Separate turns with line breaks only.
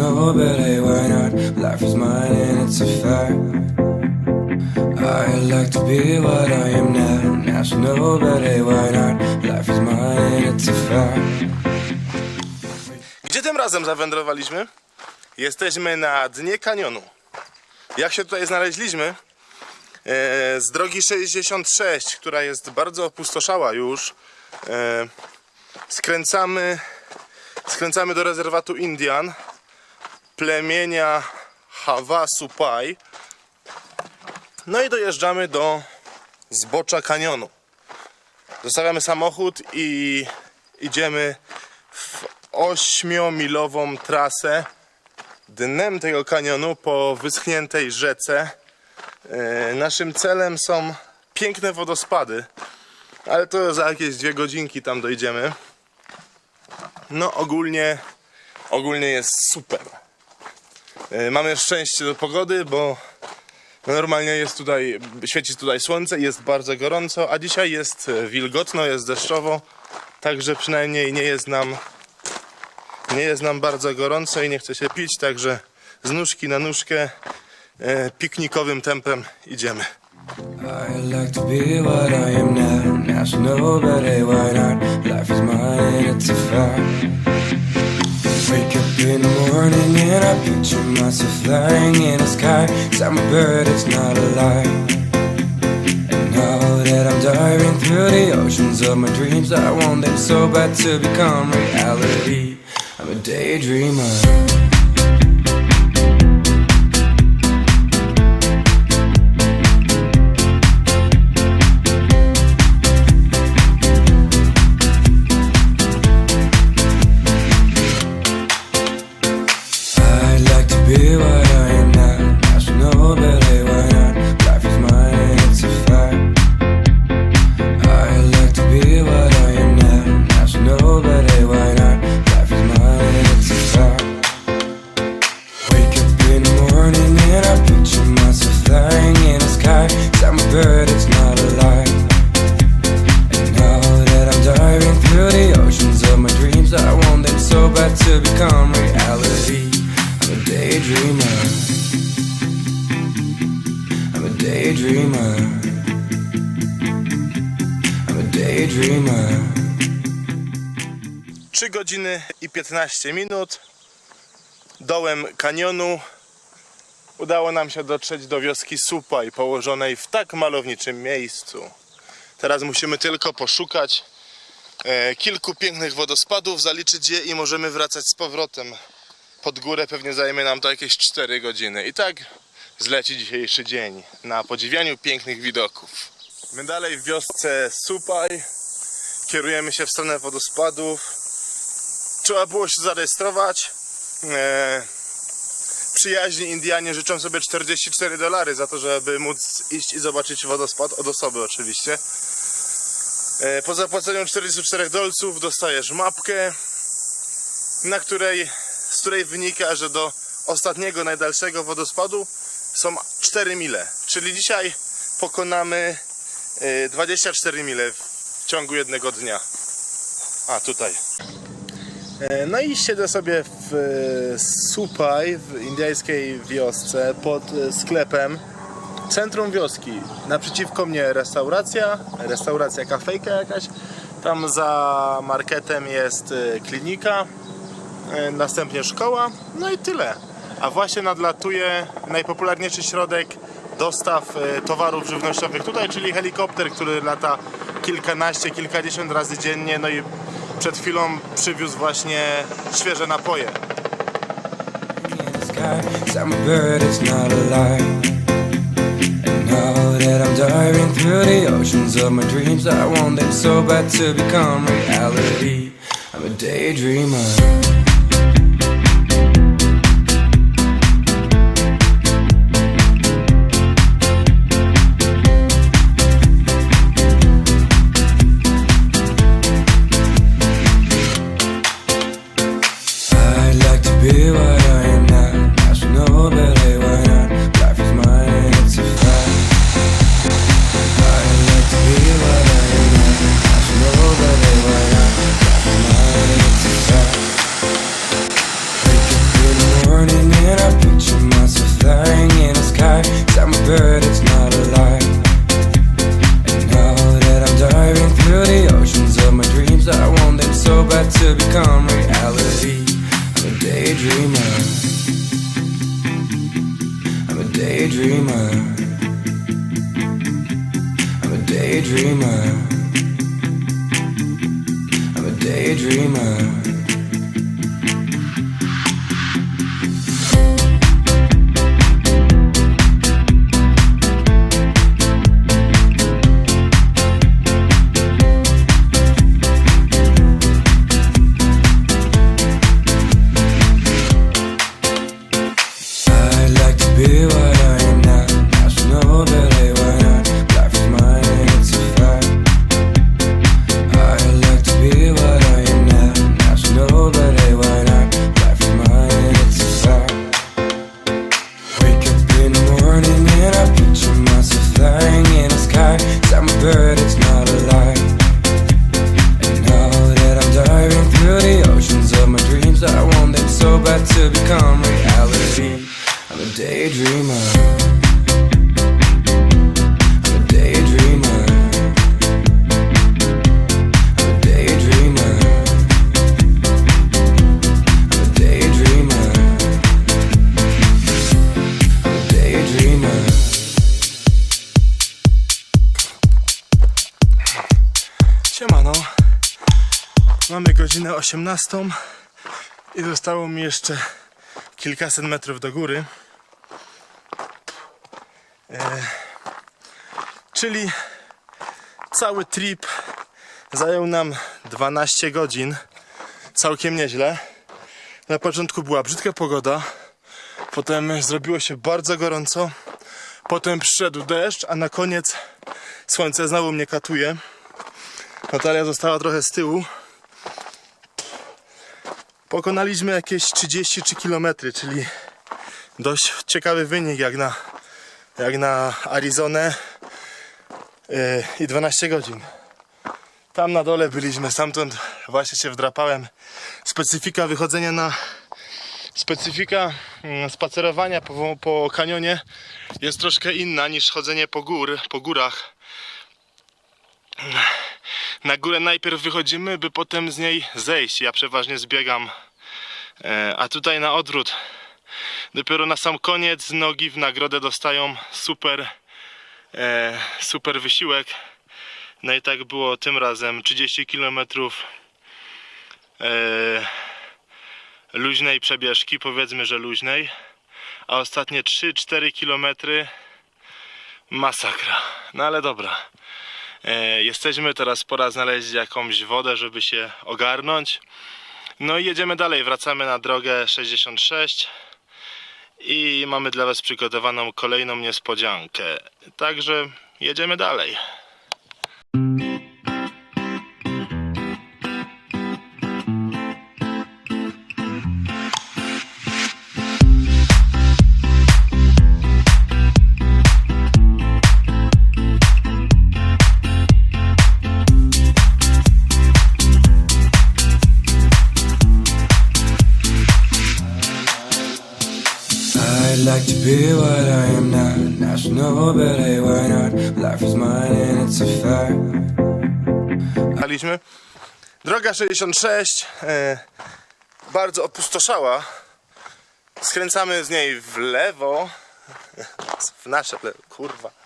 know, but hey, why not? Life is mine and it's a fact. I like to be what I am now. Now she know, but hey, why not? Life is mine and it's a fact.
Gdzie tym razem zawędrowaliśmy? Jesteśmy na dnie kanionu. Jak się tutaj znaleźliśmy? E, z drogi 66, która jest bardzo opustoszała już, e, skręcamy, skręcamy do rezerwatu Indian, plemienia Havasupai. No i dojeżdżamy do zbocza kanionu. Zostawiamy samochód i idziemy w ośmiomilową trasę dnem tego kanionu po wyschniętej rzece. E, Naszym celem są piękne wodospady, ale to za jakieś dwie godzinki tam dojdziemy. No ogólnie, ogólnie jest super. E, Mamy szczęście do pogody, bo no normalnie jest tutaj, świeci tutaj słońce, jest bardzo gorąco, a dzisiaj jest e, wilgotno, jest deszczowo, także przynajmniej nie jest nam nie jest nam bardzo gorąco i nie chce się pić, także z nóżki na nóżkę e, piknikowym tempem idziemy.
I like picture myself flying in the sky. I'm a bird, it's not a lie. And now that I'm diving through the oceans of my dreams, I want them so bad to become reality. I'm a daydreamer. She a daydreamer.
3 godziny i 15 minut dołem kanionu udało nam się dotrzeć do wioski Supaj położonej w tak malowniczym miejscu. Teraz musimy tylko poszukać e, kilku pięknych wodospadów, zaliczyć je i możemy wracać z powrotem pod górę. Pewnie zajmie nam to jakieś 4 godziny. I tak zleci dzisiejszy dzień na podziwianiu pięknych widoków. My dalej w wiosce Supaj kierujemy się w stronę wodospadów. Trzeba było się zarejestrować. E, przyjaźni Indianie życzą sobie 44 dolary za to, żeby móc iść i zobaczyć wodospad od osoby oczywiście. E, po zapłaceniu 44 dolców dostajesz mapkę, na której, z której wynika, że do ostatniego, najdalszego wodospadu są 4 mile. Czyli dzisiaj pokonamy e, 24 mile w ciągu jednego dnia. A tutaj. E, No i siedzę sobie w e, Supaj, w indyjskiej wiosce, pod e, sklepem. Centrum wioski. Naprzeciwko mnie restauracja, restauracja kafejka jakaś. Tam za marketem jest klinika, następnie szkoła, no i tyle. A właśnie nadlatuje najpopularniejszy środek dostaw e, towarów żywnościowych tutaj, czyli helikopter, który lata kilkanaście, kilkadziesiąt razy dziennie, no i przed chwilą przywiózł właśnie świeże napoje.
I'm a bird, daydreamer.
Mamy godzinę 18 i zostało mi jeszcze kilkaset metrów do góry. E, czyli cały trip zajął nam 12 godzin. Całkiem nieźle. Na początku była brzydka pogoda, potem zrobiło się bardzo gorąco, potem przyszedł deszcz, a na koniec słońce znowu mnie katuje. Natalia została trochę z tyłu. Pokonaliśmy jakieś 33 km, czyli dość ciekawy wynik jak na, jak na Arizonę yy, i 12 godzin. Tam na dole byliśmy, stamtąd właśnie się wdrapałem. Specyfika wychodzenia na. Specyfika mm, spacerowania po, po kanionie jest troszkę inna niż chodzenie po, gór, po górach. Na górę najpierw wychodzimy, by potem z niej zejść. Ja przeważnie zbiegam. E, A tutaj na odwrót. Dopiero na sam koniec nogi w nagrodę dostają super, e, super wysiłek. No i tak było tym razem 30 km e, luźnej przebieżki, powiedzmy, że luźnej, a ostatnie 3-4 km masakra. No ale dobra. E, jesteśmy, teraz pora znaleźć jakąś wodę, żeby się ogarnąć. No i jedziemy dalej, wracamy na drogę 66 i mamy dla Was przygotowaną kolejną niespodziankę. Także jedziemy dalej. Jechaliśmy. Droga 66 e, bardzo opustoszała. Skręcamy z niej w lewo. W nasze lewo, kurwa.